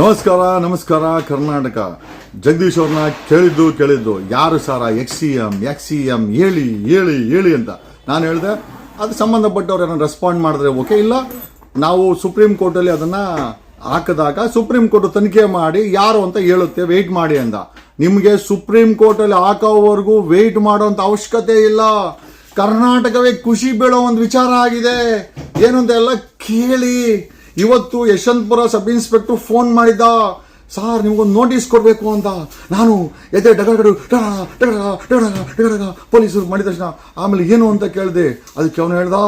ನಮಸ್ಕಾರ ನಮಸ್ಕಾರ, ಕರ್ನಾಟಕ. ಜಗದೀಶ್ ಅವ್ರನ್ನ ಕೇಳಿದ್ದು ಕೇಳಿದ್ದು. ಯಾರು sir? Ex C M ex C M ಹೇಳಿ ಹೇಳಿ ಹೇಳಿ ಅಂತ. ನಾನು ಹೇಳಿದೆ, ಅದು ಸಂಬಂಧಪಟ್ಟವ್ರು ಏನೋ ರೆಸ್ಪಾಂಡ್ ಮಾಡಿದ್ರೆ ಓಕೆ ಇಲ್ಲ, ನಾವು ಸುಪ್ರೀಂ ಕೋರ್ಟಲ್ಲಿ ಅದನ್ನ ಹಾಕಿದಾಗ ಸುಪ್ರೀಂ ಕೋರ್ಟ್ ತನಿಖೆ ಮಾಡಿ ಯಾರು ಅಂತ ಹೇಳುತ್ತೆ ವೆಯ್ಟ್ ಮಾಡಿ ಅಂತ. ನಿಮಗೆ ಸುಪ್ರೀಂ ಕೋರ್ಟಲ್ಲಿ ಹಾಕೋವರೆಗೂ ವೆಯ್ಟ್ ಮಾಡೋಂಥ ಅವಶ್ಯಕತೆ ಇಲ್ಲ. ಕರ್ನಾಟಕವೇ ಖುಷಿ ಬೀಳೋ ಒಂದು ವಿಚಾರ ಆಗಿದೆ. ಏನು ಅಂತ ಎಲ್ಲ ಕೇಳಿ. ಇವತ್ತು ಯಶವಂತಪುರ ಸಬ್ ಇನ್ಸ್ಪೆಕ್ಟರ್ ಫೋನ್ ಮಾಡಿದ್ದ. ಸಾರ್, ನಿಮಗೊಂದು ನೋಟಿಸ್ ಕೊಡಬೇಕು ಅಂತ. ನಾನು ಎದೆ ಡಗಡಗಡು ಡಗ ಡಗಡ ಡಗಡ ಡಗಡಗ ಪೊಲೀಸರು ಮಾಡಿದ ತಕ್ಷಣ ಆಮೇಲೆ ಏನು ಅಂತ ಕೇಳಿದೆ. ಅದಕ್ಕೆ ಅವನು ಹೇಳ್ದ,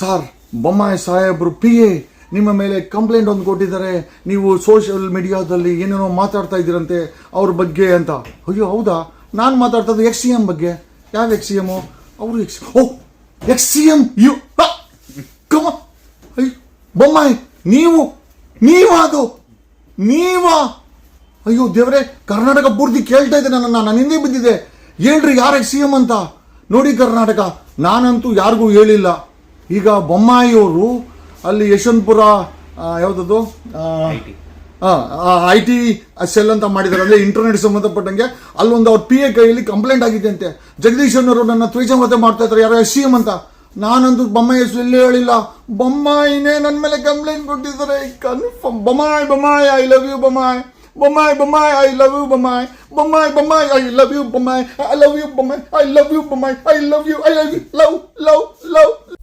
ಸಾರ್, ಬೊಮ್ಮಾಯಿ ಸಾಹೇಬ್ರು ಪಿ ಎ ನಿಮ್ಮ ಮೇಲೆ ಕಂಪ್ಲೇಂಟ್ ಒಂದು ಕೊಟ್ಟಿದ್ದಾರೆ. ನೀವು ಸೋಷಿಯಲ್ ಮೀಡಿಯಾದಲ್ಲಿ ಏನೇನೋ ಮಾತಾಡ್ತಾ ಇದ್ದೀರಂತೆ ಅವ್ರ ಬಗ್ಗೆ ಅಂತ. ಅಯ್ಯೋ, ಹೌದಾ? ನಾನು ಮಾತಾಡ್ತದ್ದು ಎಕ್ಸ್ ಸಿ ಎಂ ಬಗ್ಗೆ. ಯಾವ ಎಕ್ಸ್ ಸಿ ಎಮ್ಮು ಅವರು ex, O, ex C M you ಕಮ ಅಯ್ಯೋ ಬೊಮ್ಮಾಯಿ ನೀವು ನೀವು ಅದು. ನೀವ. ಅಯ್ಯೋ ದೇವರೇ ಕರ್ನಾಟಕ ಪೂರ್ತಿ ಕೇಳ್ತಾ ಇದೆ ನನ್ನ ನಾನು ಹಿಂದೆ ಬಿದ್ದಿದೆ. ಹೇಳ್ರಿ ಯಾರೇ ಸಿ ಎಂ ಅಂತ? ನೋಡಿ ಕರ್ನಾಟಕ ನಾನಂತೂ ಯಾರಿಗೂ ಹೇಳಿಲ್ಲ. ಈಗ ಬೊಮ್ಮಾಯಿಯವರು ಅಲ್ಲಿ ಯಶವಂತಪುರ ಯಾವುದದು? I T. ಸೆಲ್ ಅಂತ ಮಾಡಿದ್ದಾರೆ. ಅಂದರೆ ಇಂಟರ್ನೆಟ್ ಸಂಬಂಧಪಟ್ಟಂಗೆ ಅಲ್ಲೊಂದು ಅವ್ರ ಪಿ ಎ ಕೈಯಲ್ಲಿ ಕಂಪ್ಲೇಂಟ್ ಆಗಿದೆ ಅಂತೆ. ಜಗದೀಶ್ ಅವರು ನನ್ನ ತ್ವೇಷಮತೆ ಮಾಡ್ತಾ ಇದ್ದಾರೆ. ಯಾರು ಸಿ ಎಂ ಅಂತ? ನಾನಂತೂ ಬೊಮ್ಮಾಯಿ ಹೆಸರು ಎಲ್ಲೇ ಹೇಳಿಲ್ಲ. ಬೊಮ್ಮಾಯಿನೇ ನನ್ನ ಮೇಲೆ ಕಂಪ್ಲೇಂಟ್ ಕೊಟ್ಟಿದ್ದಾರೆ. Confirm Bommai Bommai I love you Bommai. Bommai Bommai I love you Bommai. Bommai Bommai I love you Bommai. I love you Bommai. I love you Bommai. I love you I love you love love love